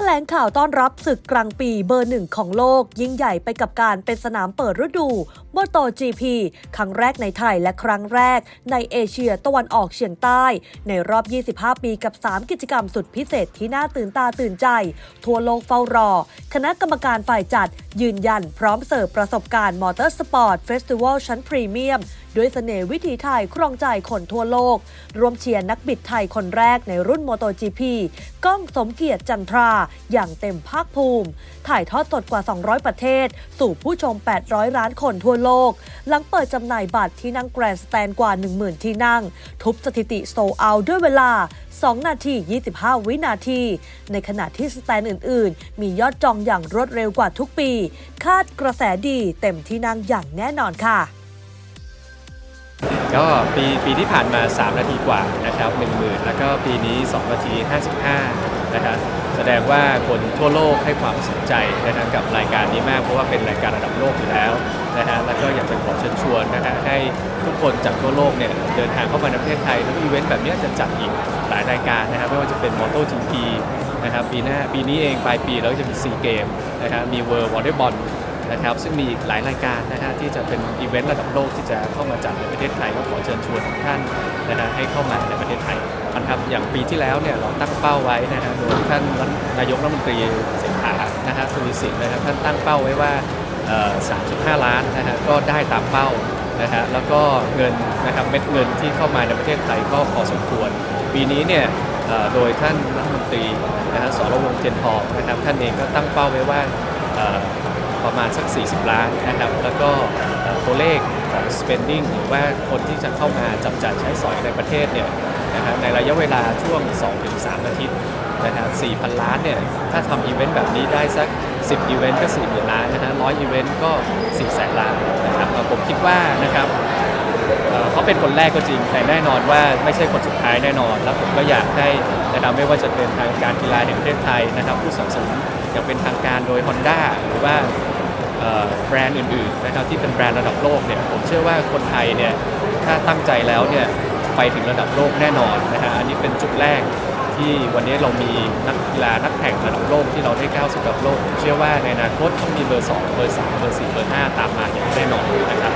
ถลงข่าวต้อนรับศึกกลางปีเบอร์หนึ่งของโลก ยิ่งใหญ่ไปกับการเป็นสนามเปิดฤดูมอโต GP ครั้งแรกในไทยและครั้งแรกในเอเชียตะวันออกเฉียงใต้ ในรอบ 25 ปีกับ 3 กิจกรรมสุดพิเศษที่น่าตื่นตาตื่นใจ ทั่วโลกเฝ้ารอ คณะกรรมการฝ่ายจัด ยืนยันพร้อมเสิร์ฟประสบการณ์มอเตอร์สปอร์ตเฟสติวัลชั้นพรีเมียมด้วยเสน่ห์วิถีไทยครองใจคนทั่วโลก รวมเชียร์นักบิดไทยคนแรกในรุ่นโมโต GP ก้องสมเกียรติจันทราอย่างเต็มภาคภูมิ ถ่ายทอดสดกว่า 200 ประเทศ สู่ผู้ชม 800 ล้านคนทั่วโลก หลังเปิดจำหน่ายบัตรที่นั่งแกรนด์สแตนกว่า 10,000 ที่นั่ง ทุบสถิติโซเอาด้วยเวลา 2 นาที 25 วินาที ในขณะที่สแตนอื่น ๆ มียอดจองอย่างรวดเร็วกว่าทุกปี คาดกระแสดีเต็มที่นั่งอย่างแน่นอนค่ะ ก็ปีปีที่ผ่านมา 3 นาทีกว่านะครับ1 0,000 แล้วก็ปีนี้ 2 นาที 55 นะครับ แสดงว่าคนทั่วโลกให้ความสนใจนะครับกับรายการนี้มากเพราะว่าเป็นรายการระดับโลกอยู่แล้วนะฮะแล้วก็อยากจะขอเชิญชวนนะฮะให้ทุกคนจากทั่วโลกเนี่ยเดินทางเข้ามาในประเทศไทยแล้วอีเวนต์แบบนี้จะจัดอีกหลายรายการนะครับไม่ว่าจะเป็น MotoGP นะครับปีหน้าปีนี้เองปลายปีแล้วจะมีซีเกมนะครับมี World Volleyball นะครับซึ่งมีอีกหลายรายการนะฮะที่จะเป็นอีเวนต์ระดับโลกที่จะเข้ามาจัดในประเทศไทยก็ขอเชิญชวนทุกท่านนะฮะให้เข้ามาในประเทศไทยนะครับอย่างปีที่แล้วเนี่ยเราตั้งเป้าไว้นะฮะโดยท่านนายกรัฐมนตรีเศรษฐานะฮะสุริสินนะครับท่านตั้งเป้าไว้ว่า 3.5 ล้านนะฮะก็ได้ตามเป้านะฮะแล้วก็เงินนะครับเม็ดเงินที่เข้ามาในประเทศไทยก็พอสมควร ปีนี้เนี่ยโดยท่านรัฐมนตรีนะฮะสรวงเทียนทองนะครับท่านเองก็ตั้งเป้าไว้ว่า ประมาณสัก 40 ล้านนะครับ แล้วก็ตัวเลขของ spending หรือว่าคนที่จะเข้ามาจับจ่ายใช้สอยในประเทศเนี่ยนะครับในระยะเวลาช่วง 2-3 อาทิตย์นะครับ4,000 ล้านเนี่ย ถ้าทำอีเวนต์แบบนี้ได้สัก 10 อีเวนต์ก็40,000 ล้านนะฮะ100 อีเวนต์ก็400,000ล้านนะครับผมคิดว่านะครับเอ่อเขาเป็นคนแรกก็จริง แต่แน่นอนว่าไม่ใช่คนสุดท้ายแน่นอน แล้วผมก็อยากให้ นะครับไม่ว่าจะเป็นทางการกีฬาแห่งประเทศไทยนะครับผู้สนับสนุนอย่างเป็นทางการโดย Honda หรือว่าแบรนด์อื่นๆนะครับที่เป็นแบรนด์ระดับโลกเนี่ยผมเชื่อว่าคนไทยเนี่ยถ้าตั้งใจแล้วเนี่ยไปถึงระดับโลกแน่นอนนะฮะอันนี้เป็นจุดแรกที่วันนี้เรามีนักกีฬานักแข่งระดับโลกที่เราได้ก้าวสู่ระดับโลกผมเชื่อว่าในอนาคตต้องมีเบอร์ 2 เบอร์ 3 เบอร์ 4 เบอร์ 5 ตามมาอย่างแน่นอนนะครับ